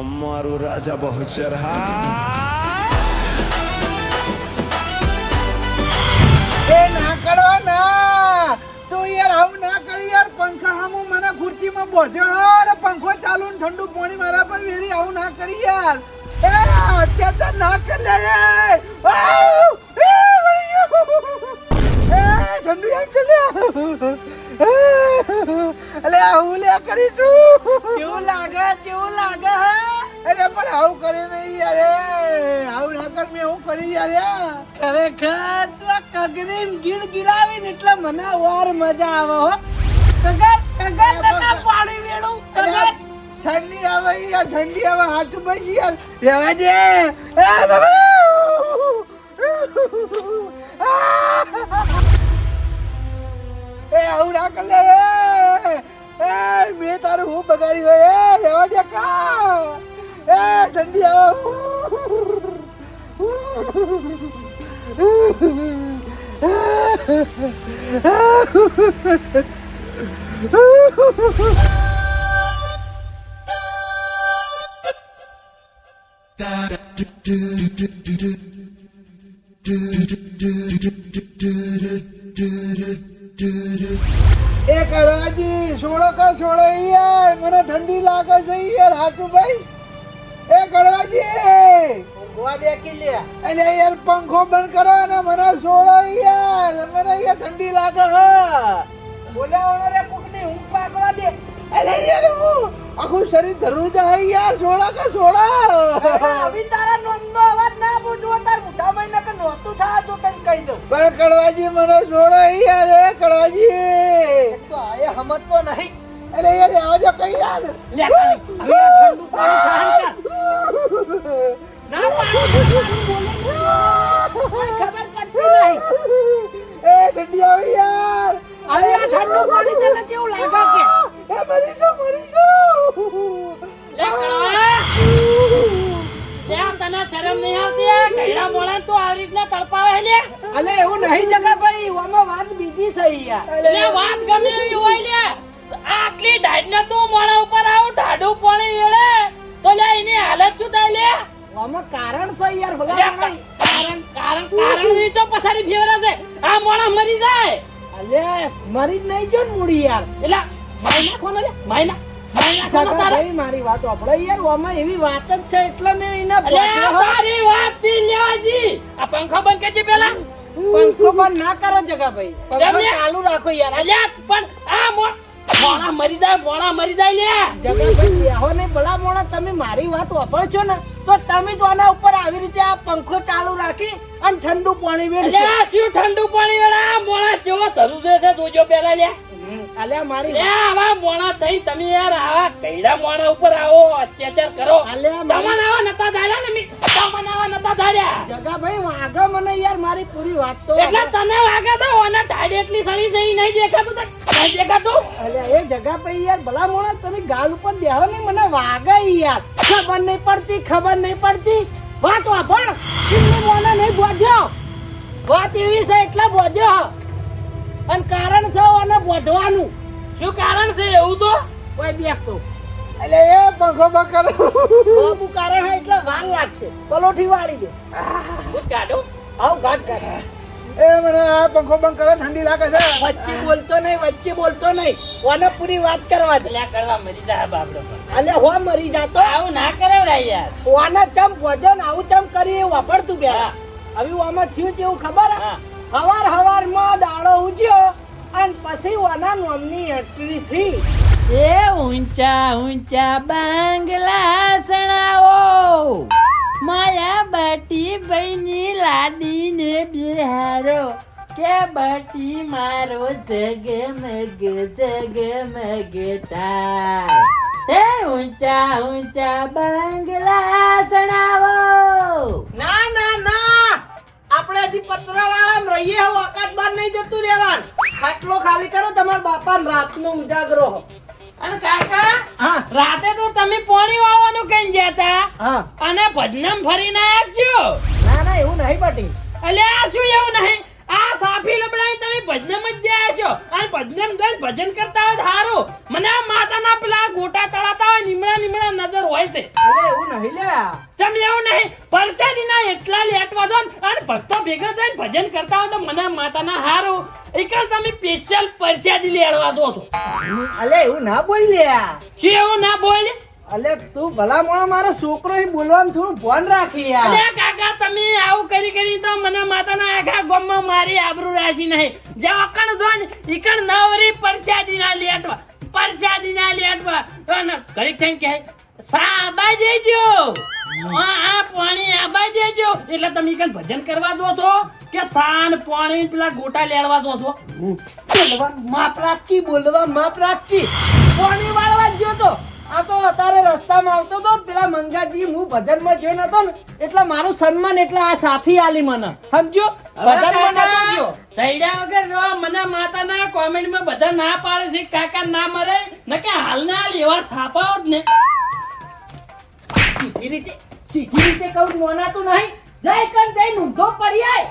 અમારું રાજા બહુચર, હા? એ ના કરવા ના તું યાર આવું ના કરી યાર. પંખા હામું મને ખુરચીમાં બોધ્યો. હો પંખો ચાલુ ને ઠંડુ પાણી મારા પર વેરી આવું ના કરી યાર. એ અત્યાચાર ના કર લે. એ ઠંડુ લે અલે આવું લે કરી તું કેવું લાગે કેવું લાગે હે? અરે પણ આવું કરે નહીં યાર આવું ના કર મેં હું કરી યાર. ખરેખર તું આ કગરીન ગીડ ગીરાવીને એટલે મને વાર મજા આવે હો. કગર કગર ટકા પાણી વેડું કગર. ઠંડી આવે યાર ઠંડી આવે હાથ બસ યાર. રહેવા દે. એ બાબા. એ આવું ના કર લે એ મેં તારું હું બગાડી હોય એ રહેવા દે કા એ ઠંડી આવે એ કડવાજી છોડો કે છોડો યાર મને ઠંડી લાગે છે યાર હાથું ભાઈ. એ કડવાજી ઊંઘવા દે કે લે અલે યાર પંખો બંધ કરો અને મને છોડો યાર મને યાર ઠંડી લાગે હા. બોલ્યા કોકની પાકવા દે. અલે યાર હું આખું શરીર ધરું જાય યાર છોડો કા છોડો હવે તારા અવાજ ના પૂછવો તાર મુઠા ભાઈ નોતું થા જો તને કહી દઉં. પણ કડવાજી મને છોડો યાર એ કડવાજી. તો આયે સમજતો નહીં. અરે યાર આજો કઈ યાર લે હવે ઠંડુ પાણી સહન કર. ના પાણી ખબર પડતી નહીં. એ ઠંડી આવી યાર. અરે આ ઠંડુ પાણી તને કેવું લાગે કે? એ મરી જો મરી જો લે કડવા. લે તને શરમ નહીં આવતી આ કઈડા તો આવી રીતના તડપાવે લે અલે એવું નહીં જગા ભાઈ આમાં વાત બીજી સહી યાર. લે વાત ગમે એવી હોય લે આટલી ઢાઢ ને તું મોણા ઉપર આવ ઢાઢું પાણી એળે તો લે એની હાલત શું થાય લે આમાં કારણ છે યાર ભલા કારણ કારણ કારણની તો પથારી ફેવરા છે. આ મોણા મરી જાય. અલે મરી જ નહીં જો મૂડી યાર. એટલે માઈ કોને લે માઈ ભાઈ મારી વાત આપણે યાર આમાં એવી વાત જ છે એટલે મેં એના અલે બોલ્યો હો. તારી વાતથી લેવાજી આ પંખો બંધ કરજે પેલા. પંખો બંધ ના કરો જગા ભાઈ. પંખો ચાલુ રાખો યાર. અલ્યા પણ આ મો- મોણા મરી જાય મોણા મરી જાય લે. જગા ભાઈ બેહો ને ભલા મોણા તમે મારી વાત વાપરશો ને તો તમે તો આના ઉપર આવી રીતે આ પંખો ચાલુ રાખી અને ઠંડુ પાણી વેડશો. શું ઠંડુ પાણી આ મોણા જેવો ધરું છે જોજો પેલા લે અલ્યા મારી લે આવા મોણા થઈ તમે યાર આવા કઈડા મોણા ઉપર આવો અત્યાચાર કરો. અલ્યા તમને આવા નતા ધાર્યા ને મી? તમને આવા નતા ધાર્યા? જગા ભાઈ વાગા મને યાર મારી પૂરી વાત તો એટલે તને વાગે તો ઓને ઢાડ એટલી સડી છે નહીં દેખાતું તો નહીં દેખાતું? અલ્યા એ જગા ભાઈ યાર ભલા મોણા તમે ગાલ ઉપર દેહો ને મને વાગા યાર. ખબર નહીં પડતી ખબર નહીં પડતી. વાત વાપર એમને મોના નહીં બોધ્યો. વાત એવી છે એટલા બોધ્યો. અને કારણ છે ઓને બોધવાનું. શું કારણ છે એવું તો? કોઈ બેકતો એટલે એ પંખો બકર બહુ કારણ હે એટલે વાર લાગશે. પલોઠી વાળી દે. ગુડ કાઢો આવ ગાટ ગાટ એ મને આ પંખો બંધ કરો ઠંડી લાગે છે. વચ્ચે બોલતો નહીં વચ્ચે બોલતો નહીં. ઓને પૂરી વાત કરવા દે. લે કરવા મરી જાય બાપડો અલે હો મરી જાતો આવું ના કરાવડાય યાર. ઓને ચમ ભોજન આવું ચમ કરી એ વાપરતું બે. હા. હવે આમાં થયું છે એવું ખબર? હા. હવાર હવારમાં દાડો ઉજ્યો અને પછી ઓના નોમની એન્ટ્રી થઈ એ ઊંચા ઊંચા બાંગલા સણાવો. માયા બાટી ભાઈની લાડીને બિહારો. કે બાટી મારો જગમગ જગમગ થાય એ ઊંચા ઊંચા બાંગલા સણાવો. ના રહીએ હવે આકાશ બાર નહીં જતું રહેવાનું. ખાટલો ખાલી કરો તમારા બાપાને રાતનો ઉજાગરો અને કાકા હા. રાતે તો તમે પોણી વાળવાનું કઈ જતા હા. અને ભજનમ ફરીને આપજો ના ના એવું નહીં બટી અલ્યા શું એવું નહીં? સાફી લબડાઈ તમે ભજનમ જ જાય છો. અને ભજનમ જઈને ભજન કરતા હોય સારું મને આ માતાના પેલા ગોટા તળાતા હોય નીમણા નીમણા નજર હોય છે. અરે એવું નહીં લે. તમે એવું નહીં? પરસાદીના એટલા લેટવા દો અને ભક્તો ભેગા થઈને ભજન કરતા હોય તો મને માતાના હારું. એકલ તમે સ્પેશિયલ પરસાદી લેડવા દો છો. અલે એવું ના બોલ લે. શું એવું ના બોલ? અલે તું ભલા મોણો મારો છોકરો એ બોલવાનું થોડું ભાન રાખી યાર. અલે કાકા તમે આવું કરી કરી તો મને આખા ગોમમાં મારી આબરૂ રાશી નહીં. જે અકણ જો ને ઈકણ નવરી પરસાદી ના લેટવા. પરસાદી ના લેટવા ઘડીક થઈને કહે સા આબાઈ દેજો આ પાણી આબાઈ દેજો. એટલે તમે ઈકણ ભજન કરવા દો છો કે સાન પાણી પેલા ગોટા લેડવા દો છો બોલવા માપ રાખી બોલવા માપ રાખી. પાણી વાળવા જ ગયો તો. આ તો અત્યારે રસ્તામાં આવતો તો પેલા મંગાજી હું ભજનમાં ગયો નતો ને એટલે મારું સન્માન એટલે આ સાથી આલી મને. સમજો ભજનમાં નતો ગયો ચૈડા વગર રો મને માતાના કોમેન્ટમાં બધા ના પાડે છે કાકા ના મરે ન કે હાલ ના હાલ એવા થાપાઓ જ ને. ચીકી રીતે ચીકી રીતે કહું મોનાતું નહીં. જય કર જઈ ઊંધો પડી આય.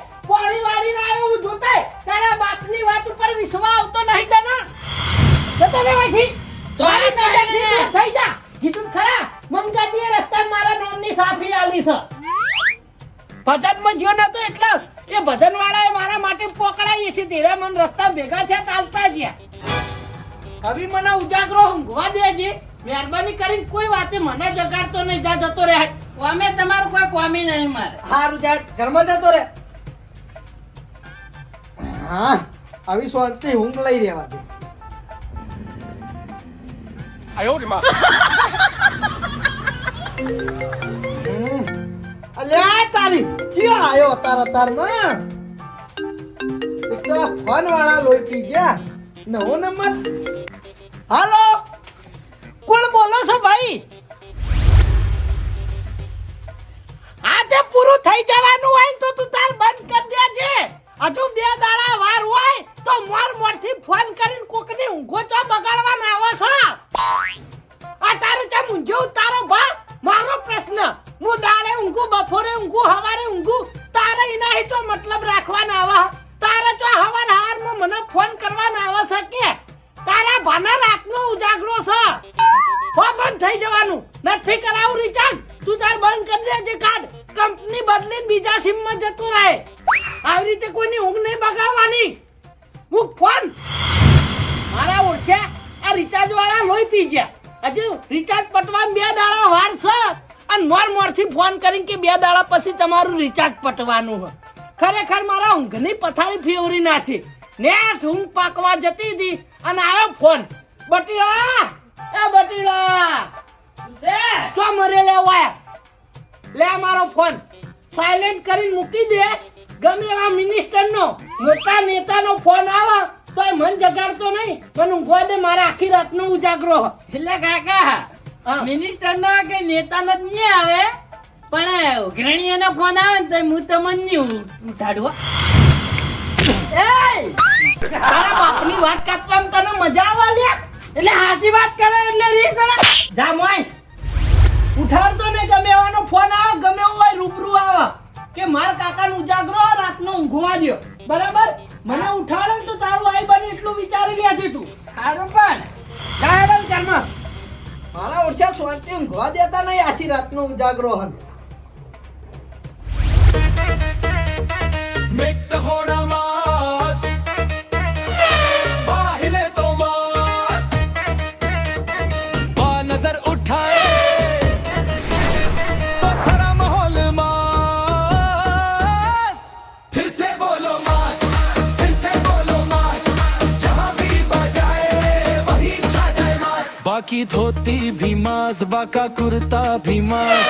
ભેગા થયા ચાલતા જ્યા હવે મને ઉજાગરો ઊંઘવા દેજે મહેરબાની કરીને કોઈ વાતે મને જગાડતો નહીં જા જતો રહે. કોમે તમારું કોઈ કોમી નહીં મારે. હારું જા ઘરમાં જતો રહે. હા આવી શાંતિ ઊંઘ લઈ રહેવા દે. આયો રે માં. અલ્યા તારી જી આયો તારા તારમાં તો ફોન વાળા લોહી ગયા? નવો નંબર? હાલો? કોણ બોલો છો ભાઈ? આ તે પૂરું થઈ જવાનું હોય તો તું તાર બંધ કરી દેજે. હજુ બે દાડા વાર હોય તો મોર મોરથી ફોન કરીને કોકને ઊંઘો ચો બગાડવાના આવે છે. આ તારે ચા મુંજો તારો ભા મારો પ્રશ્ન. હું દાડે ઊંઘું, બપોરે ઊંઘું, હવારે ઊંઘું. તારે એના તો મતલબ રાખવાના આવા. તારે તો હવાર હવારમાં મને ફોન કરવાના આવે છે કે? તારા ભાના રાતનો ઉજાગરો છે. હો, બંધ થઈ જવાનું. નથી કરાવું રિચાર્જ તું તાર બંધ કરી દેજે કાર્ડ કંપની બદલીને બીજા સિમમાં જતું રહે. આવી રીતે કોઈની ઊંઘ નહીં બગાડવાની. મૂક ફોન મારા ઓળખે આ રિચાર્જ વાળા લોહી પી ગયા. હજુ રિચાર્જ પટવા બે દાડા વાર છે. અને મોર મોરથી ફોન કરીને કે બે દાડા પછી તમારું રિચાર્જ પટવાનું છે ખરેખર મારા ઊંઘની પથારી ફેવરી નાખી. ને ઊંઘ પાકવા જતી હતી અને આવ્યો ફોન. બટીડા એ બટીડા ચો મરે લે વાય લે મારો ફોન. સાયલેન્ટ કરીને મૂકી દે. ગમે એવા મિનિસ્ટરનો મોટા નેતાનો ફોન આવે તોય મન જગાડતો નહીં. પણ ઊંઘવા દે મારા આખી રાતનો ઉજાગરો. એટલે કાકા હા. મિનિસ્ટર નો કે નેતા નો જ નહીં આવે? પણ ઘરણીઓ નો ફોન આવે ને તો હું તમને નહીં ઉઠાડું એય! તારા બાપની વાત કાપવામાં તને મજા આવે લે? એટલે હાચી વાત કરે એટલે રીસણ જા મોય. ઉઠાડતો ને ગમે એવાનો ફોન આવે ગમે એવો હોય રૂબરૂ આવે. કે માર કાકાનો ઉજાગરો રાતનો ઊંઘવા દ્યો. બરાબર? મને ઉઠાડે તો તારું આઈ બને એટલું વિચારી લેજે તું. સારું પણ. જા હેડમ કર્મ મારા ઓરછા શાંતિ ઊંઘવા દેતા નહીં આશી રાતનો ઉજાગરો હન. Make the horda बाकी धोती भी मास बाका कुर्ता भी मास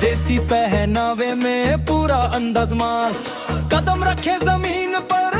देसी पहनावे में पूरा अंदाज मास कदम रखे जमीन पर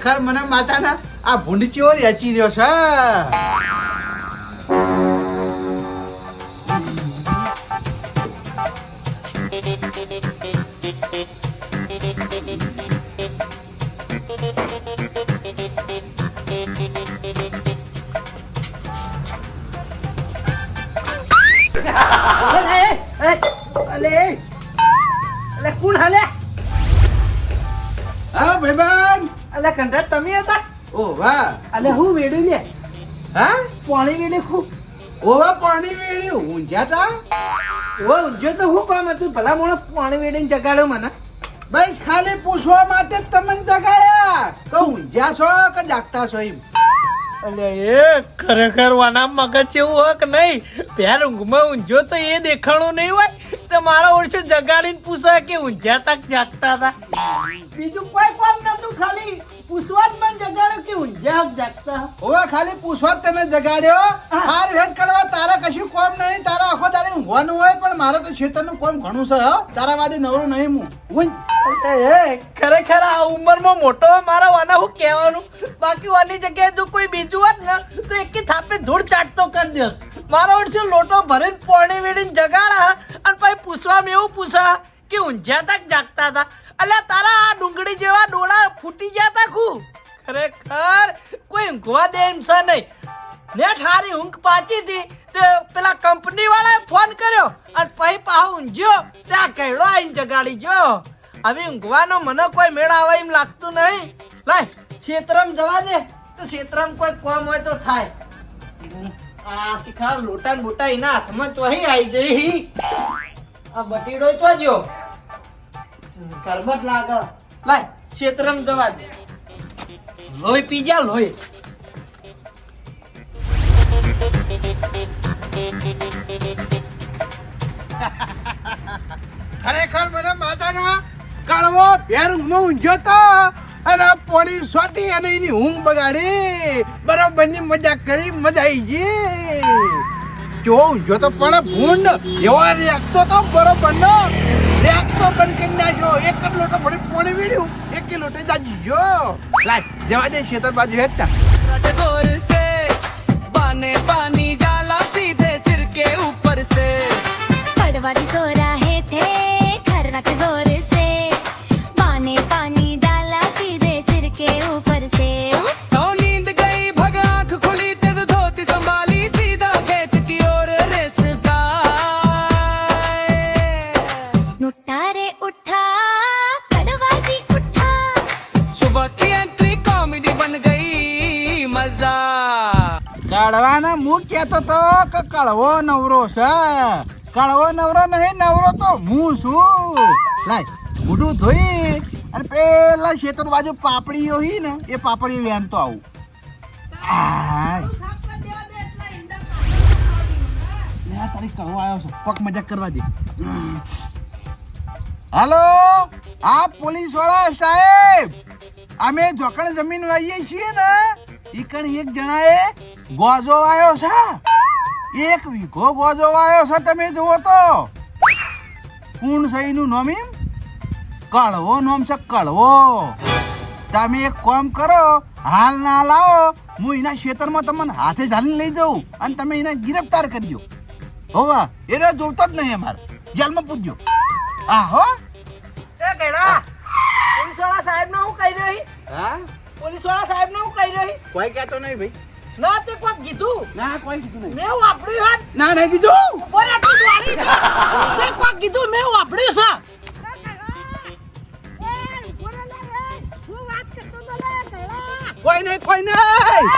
ખરેખર મને માતાના આ ભૂંડકીઓ રચી રહ્યો છે. અલે અલે કંટાળ તમે હતા? ઓ વાહ. અલે હું વેડું લે હા? પાણી વેડે ખૂબ ઓવા પાણી વેડ્યું. ઊંઝ્યા તા? ઓ જો તો હું કામ હતું? ભલા મોણો પાણી વેડીને જગાડ્યો મને. બસ ખાલી પૂછવા માટે જ તમને જગાડ્યા. તો ઊંઝ્યા છો કે જાગતા છો એમ? અલે એ ખરેખર વાના મગજ જેવું હક નહીં? પ્યાર ઊંઘમાં ઊંઝો તો એ દેખાણું નહીં હોય? તો મારા ઓળશે જગાડીને પૂછાય કે ઊંઝ્યા તક જાગતા હતા બીજું કોઈ કામ નતું ખાલી. પૂછવા જ મને જગાડ્યો કે ઊંઝા જાગતા. ઓવા ખાલી પૂછવા જ તને જગાડ્યો હાર હેડ કરવા તારા કશું કોમ નહીં તારા આખો દાડે ઊંઘવાનું હોય પણ મારો તો ખેતરનું કોમ ઘણું છે તારા વાદે નવરું નહીં હું. ઊંઘ. એ ખરેખર આ ઉંમરમાં મોટો હોય મારા વાના હું કહેવાનું? બાકી વાની જગ્યાએ જો કોઈ બીજું હોત ને તો એકી થાપે ધૂળ ચાટતો કરી દો મારો ઓળશે લોટો ભરીને પોણી વેડીને જગાડા અને પછી પૂછવામાં એવું પૂછા કે ઊંઝ્યા તક જાગતા હતા અલ્યા, તારા આ ડુંગળી જેવા ડોળા ફૂટી ગયા તા ખુ ખરેખર, કોઈ ઊંઘવા દે એમ છે નહીં. નેટ હારી ઊંઘ પાચી હતી તે પેલા કંપની વાળાએ ફોન કર્યો અને પછી પાહુ ઊંઘ્યો ત્યાં કહેડો આવીને જગાડી જો હવે ઊંઘવાનો મને કોઈ મેળ આવે એમ લાગતું નહીં. લાય ક્ષેત્રમ જવા દે. તો ક્ષેત્રમ કોઈ કોમ હોય તો થાય. આ શિખા લોટા બોટા એના હાથમાં ચોહી આવી જઈ. આ બટીડો તો કરબત લાગે. લાય ક્ષેત્રમ જવા દે. લોહી પી જા, લોહી. ખરેખર મને માતાના કડવો ફેર ઊંઘમાં ઊંઝ્યો તો અને પોણી સોટી અને એની ઊંઘ બગાડી. બરાબરની મજા કરી, મજા આવી ગઈ. જો ઊંઝ્યો તો પણ ભૂંડ એવા રાખતો તો બરોબર રેકતો બંધ કરી નાખ્યો. એક જ લોટો ભરી વીડ્યું એક કિલો લોટે જાજી જો લાય, જવા દે શેતર બાજુ હેઠતા બાને બાને કળવો નવરો છે. કળવો નવરો નહીં, નવરો તો હું છું. લાય મોઢું ધોઈ અને પેલા ખેતર બાજુ પાપડીઓ હી ને, એ પાપડી વેન તો આવું. પોલીસવાળા સાહેબ, અમે જોકણ જમીન વાઈએ છીએ ને, ઈ કણ એક જણાએ ગોજો આવ્યો છે. એક વીઘો ગોજો વાયો છે તમે જુઓ તો. કોણ છે એનું નામ એમ? કળવો નોમ છે કળવો. તમે એક કામ કરો હાલ ના લાવો હું એના ખેતરમાં તમને હાથે ઝાલીને લઈ જાઉં અને તમે એને ગિરફતાર કરી દો. હોવા એને જોતો જ નહીં અમારે. જેલમાં પૂછજો આ હો. એ ગયડા પોલીસવાળા સાહેબ નો હું કહી રહી હા? પોલીસવાળા સાહેબ નો હું કહી રહી કોઈ કહેતો નહીં ભાઈ. ના તે કોક કીધું. ના કોઈ કીધું નહીં. મેં વાપર્યું હાથ ના નહીં કીધું? બોરા તું દ્વારી તે કોક કીધું મેં વાપર્યું છે. કોઈ નહીં કોઈ નહીં.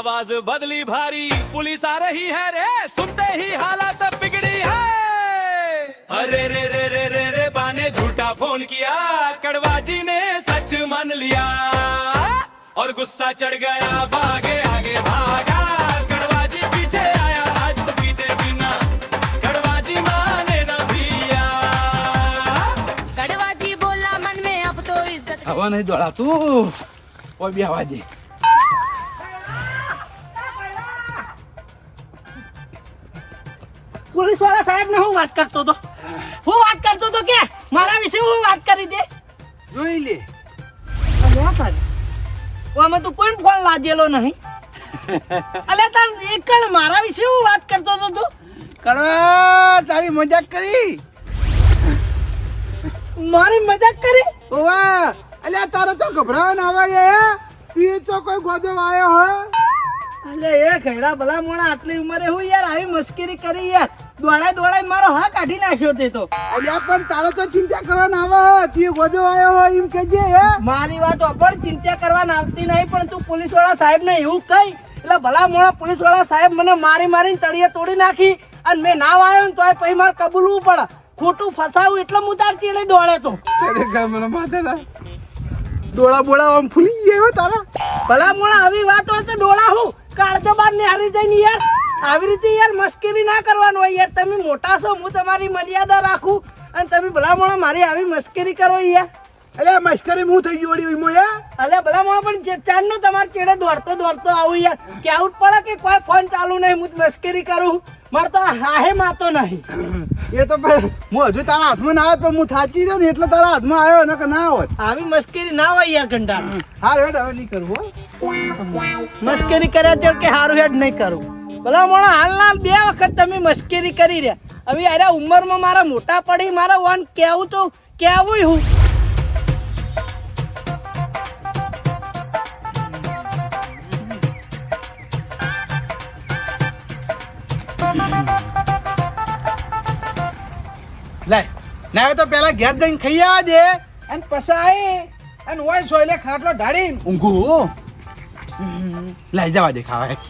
आवाज़ बदली भारी पुलिस आ रही है रे। सुनते ही हालत बिगड़ी है। अरे रे रे रे रे रे बाने झूठा फ़ोन किया कड़वा जी ने सच मान लिया। और गुस्सा चढ़ गया भागे आगे भागा। तो नहीं दौड़ा तू। कोई भी आवाज़ जी પોલીસવાળા સાહેબ ને હું વાત કરતો હતો? હું વાત કરતો હતો કે મારા વિશે હું વાત કરી દે? જોઈ લે. આમાં તું કોઈ ફોન લાજેલો નહીં? અલે તાર એક મારા વિશે હું વાત કરતો હતો તું? કડવા તારી મજાક કરી? મારી મજાક કરી? ઓવા અલે તારે તો ગભરાવા ના આવે યાર તું તો કોઈ ગોજો આવ્યો હો. અલે એ ખેડા ભલા મોણા આટલી ઉંમરે હું યાર આવી મસ્કરી કરી યાર. દોડાય દોડાય મારો હા કાઢી નાખ્યો તે તો. અલ્યા પણ તારો તો ચિંતા કરવા ના આવે તું ગોજો આવ્યો હોય એમ કહેજે હે. મારી વાત પણ ચિંતા કરવાની આવતી નહીં પણ તું પોલીસવાળા સાહેબ ને એવું કઈ એટલે ભલા મોણા પોલીસવાળા સાહેબ મને મારી મારીને તળિયે તોડી નાખી અને મેં ના આવ્યો ને તોય પછી મારે કબૂલવું પડે. ખોટું ફસાવું એટલે તાર ચીડે દોડે તો. ખરેખર મને માથે ડોળા બોળા આમ ફૂલી ગયો તારા. ભલા મોણા આવી વાત હોય તો ડોળા હું. કાળજો બાર ને હારી જઈને યાર. આવી રીતે યાર મશ્કરી ના કરવાનું હોય યાર. તમે મોટા છો હું તમારી મર્યાદા રાખું અને તમે ભલામણો મારી આવી મશ્કરી કરો યાર. અલ્યા મશ્કરી હું થઈ ગયો વળી મો યાર અલે ભલામણો પણ ચાંદનું તમારે ચેડે દોડતો દોડતો આવું યાર. કેવું આઉટ પડે કે કોઈ ફોન ચાલુ નહીં હું મશ્કરી કરું? મારે તો હાહે માતો નહીં. એ તો હું હજુ તારા હાથમાં ના આવે પણ હું થાકી રહ્યો ને એટલે તારા હાથમાં આવ્યો ને કે ના હોત. આવી મશ્કરી ના હોય યાર ઘંટા હારું હેડ હવે નહીં કરવું મશ્કરી કર્યા છે કે હારું હેડ નહીં કરું. ભલા મોણા હાલ હાલ બે વખત તમે મશ્કરી કરી રહ્યા. હવે અરે ઉંમરમાં મારા મોટા પડી મારા વન કેવું તો કેવું હું. લે ના તો પેલા ઘેર જઈને ખાઈ આવવા દે. અને પછી આવી અને હોય સોયલે ખાટલો ઢાળી ઊંઘું. લઈ જવા દે ખાવા.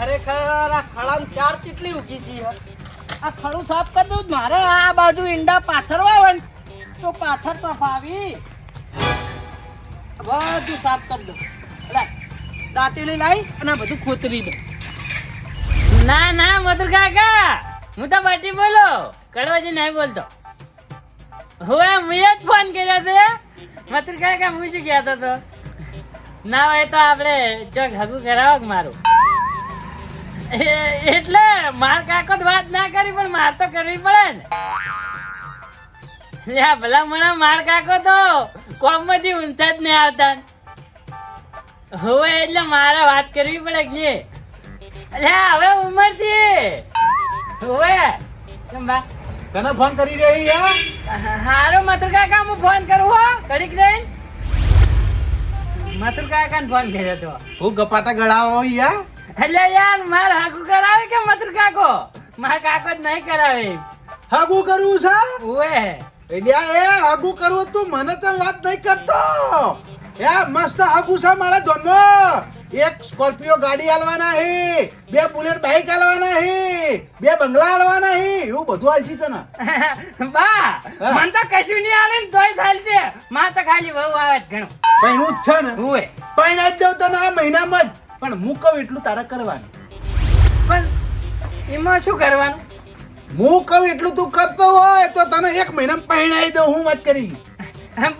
ખરેખર આ ખળામ ચાર ચીટલી ઉગી હતી આ ખડું સાફ કરી દઉં મારે આ બાજુ ઈંડા પાથરવા હોય ને, તો પાથર તો ફાવી. બધું સાફ કરી દઉં. દાંતીડી લાવી અને બધું ખોતરી દઉં. ના ના, મધુર કાકા, હું તો બાટી બોલો. કડવાજી નહીં બોલતો. હવે મેં જ ફોન કર્યો છે. મધુર કાકા, હું શું કહેતો હતો? ના હોય તો આપણે ચોક હગું કરાવો મારું? એટલે માર કાકો તો વાત ના કરી પણ માર તો કરવી પડે ને. લ્યા ભલા મને માર કાકો તો કોમમાંથી ઊંચા જ નહીં આવતા. હવે એટલે મારે વાત કરવી પડે કે અલ્યા હવે ઉંમરથી હવે તને ફોન કરી રહી યાર હારો મથુર કાકા હું ફોન કરું હો? ઘડીક રહીને. મથુર કાકા ફોન કર્યો તો. હું ગપાટા ગળાવો યાર એટલે યાર માર હાકુ કરાવે કે મથુર કાકો? માર કાકો જ નહીં કરાવે. હાકુ કરવું છે? ઓએ એલિયા એ હાકુ કરવું તું મને તો વાત નહીં કરતો. એ મસ્ત હાકુ છે મારા ધોનમાં એક સ્કોર્પિયો ગાડી હાલવાના હે બે બુલેટ બાઇક હાલવાના હે બે બંગલા હાલવાના હે એવું બધું હાલજી તને. બા મન તો કશું નહીં આલે ને તોય ચાલશે માં તો ખાલી વહુ આવે ઘણું. પણ હું જ છે ને. હું પણ જ દઉં તને આ મહિનામાં જ. પણ હું કહું એટલું તારે કરવાનું. પણ એમાં શું કરવાનું? હું કહું એટલું તું કરતો હોય તો તને એક મહિનામાં પહેણાવી દઉં હું વાત કરી.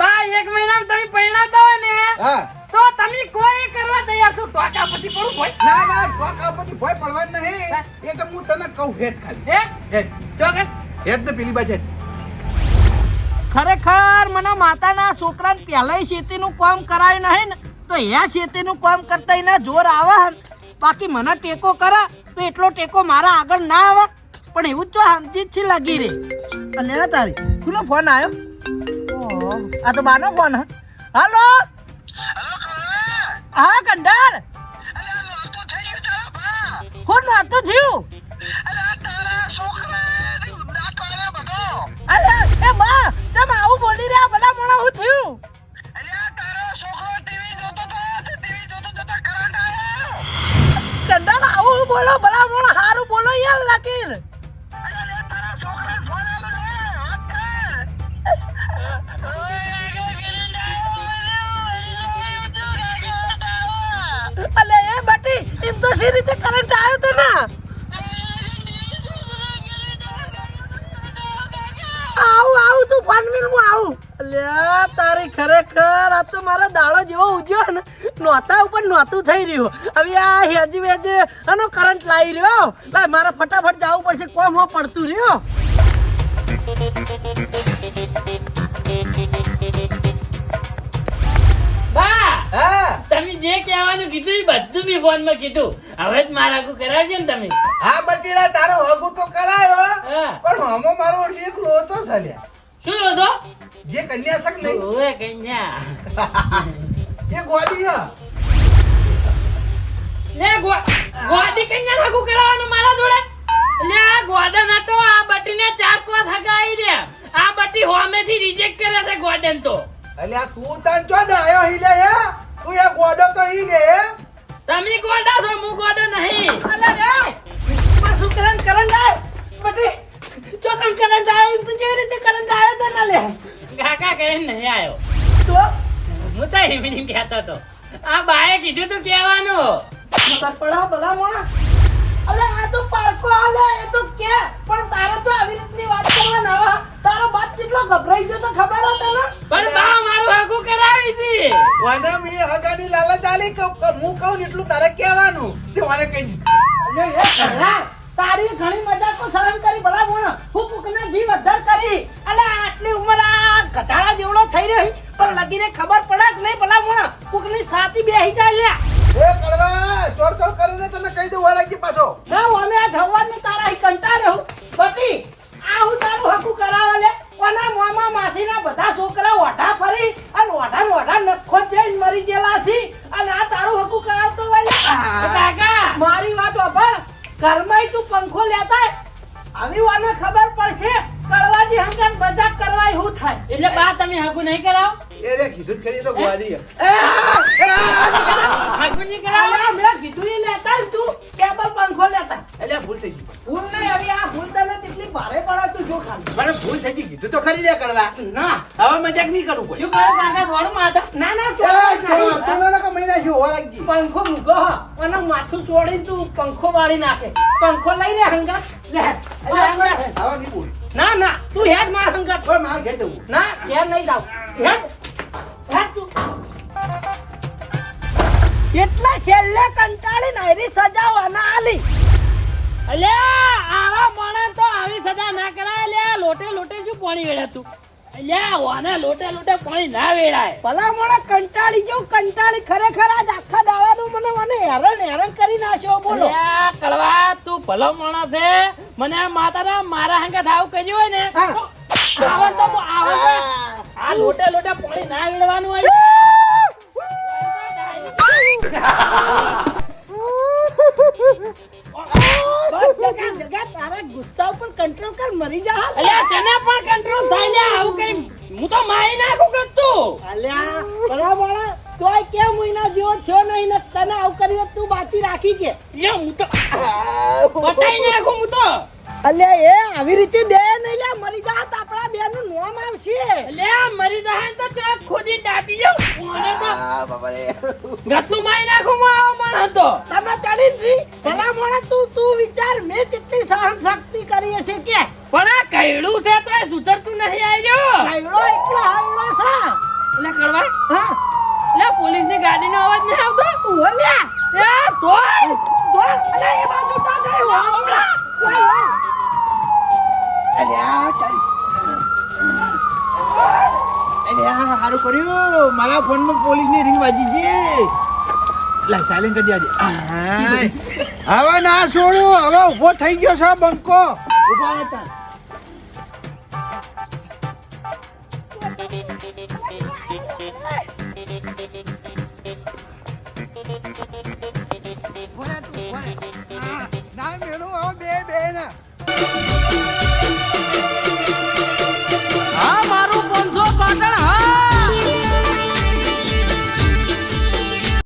બા એક મહિનામાં તમે પહેણાવતા હોય ને હા. તો તમે કોઈ કરવા તૈયાર છો? ટોકા પછી પડું ભાઈ ના ના ટોકા પછી ભય પડવાનું નહીં. એ તો હું તને કહું હેડ ખાલી. હે હેડ. ટોકા હેડ. ને પેલી બાજે. ખરેખર મને માતાના છોકરાને પહેલાય શેતીનું કામ કરાયું નહીં ને તો યા શેતીનું કામ કરતા એના જોર આવે બાકી મને ટેકો કરે તો એટલો ટેકો મારા આગળ ના આવે. પણ એવું જ સમજી જ છે લાગી રે અલે તારી કોનો ફોન આવ્યો આ તો બાનો ફોન હે. હાલો? હા કંડાળ હું નહોતું થયું. અરે એ બા તમે આવું બોલી રહ્યા ભલા મોણા હું થયું? કંડાળ આવું બોલો, ભલા બોલો સારું બોલો, યાર લકીર. અલે એ બટી, એમ તો સી રીતે કરંટ આવ્યો તો ના? આવું આવું તું ફોન આવું. અલ્યા તારી ખરેખર આ તો મારા દાડો જેવો ઉજ્યો ને નોતા ઉપર નોતું થઈ રહ્યું. હવે આ હેજી વેજી આનો કરંટ લાવી રહ્યો. લાય મારે ફટાફટ જવું પડશે કોમ હો પડતું રહ્યો. તમે જે કહેવાનું કીધું એ બધું મેં ફોનમાં કીધું. હવે જ મારા આગું કરાવશે ને તમે. હા બટીડા તારો હગું તો કરાયો. પણ હમો મારો ઓળખી એક લોચો ચાલ્યા શું લો છો? જે કન્યા શક નહીં? ઓએ કન્યા. એ ગોડી હા. લે ગો- ગોડી કન્યા રાખું કરાવવાનું મારા જોડે? લે આ ગોડન હતો આ બટીને ચાર પાંચ હગા આવી રહ્યા આ બટી હોમેથી રિજેક્ટ કરે છે ગોડન તો. અલ્યા તું તાન ચો ડાયો हिले હે? તું એ ગોડો તો ઈ લે હે? તમે ગોડા છો હું ગોડો નહીં. અલે રે પાછું કરન આય બટી ચોકન કરંટ એમ તો જેવી રીતે કરંટ આવ્યો તો ના લે. કાકા કરીને નહીં આવ્યો. તો? હું તો એમની કહેતો હતો. આ બાએ કીધું તું કહેવાનું. પડા ભલા મોણા. અલે આ તો પારકો આલે એ તો કે પણ તારે તો આવી રીતની વાત કરવા ના આવે. તારો બાપ કેટલો ગભરાઈ ગયો તો ખબર હતો ને પણ બા મારું હકું કરાવી છે. વાના મી હગાની લાલચ આલી કે હું કહું એટલું તારે કહેવાનું. તે મને કહી દીધું એ એ તારી ઘણી મજાકો સહન કરી ભલા ભણ હું કુકને જીવ અધર કરી. અલે આટલી ઉંમર આ ઘટાડા જેવડો થઈ રહી. પણ લગીને ખબર પડે કે નહીં ભલા ભણ કુકની સાથી બેહી જાય લ્યા. એ કડવા ચોર ચોર કરીને તને કહી દઉં વાળા પાછો. ના અમે આ જવાની તારા અહીં કંટાળ્યો હું. બટી આ હું તારું હકું કરાવે લે. કોના મામા માસીના બધા છોકરા ઓઢા ફરી અને ઓઢા ઓઢા નખો જઈને મરી ગયેલા છે. અને આ તારું હકું કરાવતો હોય. કાકા મારી વાત વાપર. ઘરમાં તું પંખો લેતા. આવી વાને ખબર પડશે, કળવાજી હંગાત બધા કરવાય એવું થાય એટલે બા, તમે હગું નહીં કરાવો એ રે કીધું જ ખરી તો ગોડી હે હકું નહીં કરાવો? મેં કીધું એ લેતા તું. કેબલ પંખો લેતા. અલ્યા ભૂલ થઈ ગઈ. ભૂલ નહીં હવે આ ભૂલ તને તેટલી ભારે પડે તું જો ખાલી. મને ભૂલ થઈ ગઈ. કીધું તો ખરી લે કડવા ના. હવે મજાક નહીં કરું કોઈ. શું કરું? કાકા થોડું માથા ના ના નહીં. ચલો ને કે મહિના શું હોવા લાગી પંખો મૂકો હ. અને માથું ચોળી તું પંખો વાળી નાખે. પંખો લઈ રે હંગાત. લે. હવે નહીં બોલ ના ના તું હેડ માર પણ મારે ઘેર જવું ના ઘેર નહીં જાવ હેડ. હેડ તું એટલા છેલ્લે કંટાળી નાયરી સજાવાના આલી અલે આવા માણસ તો આવી સજા ના કરાય. લે લોટે લોટે શું પાણી વેડાતું? અલ્યા વાને લોટે લોટે પાણી ના વેડાય. ભલા મણે કંટાળી જો કંટાળી ખરેખર આજ આખા દાવાનું મને મને હેરાન હેરાન કરી નાખ્યો બોલો. કળવા તું ભલો માણસ છે મને માતાના મારા હંગે થાવ કર્યું હોય ને હા. તો આવા તો હું આવા. આ લોટે લોટે પાણી ના વેડવાનું હોય. સાયલેન્ટ કરી દેજે. હવે ના છોડું. હવે ઊભો થઈ ગયો છે બંકો. ઊભા હતા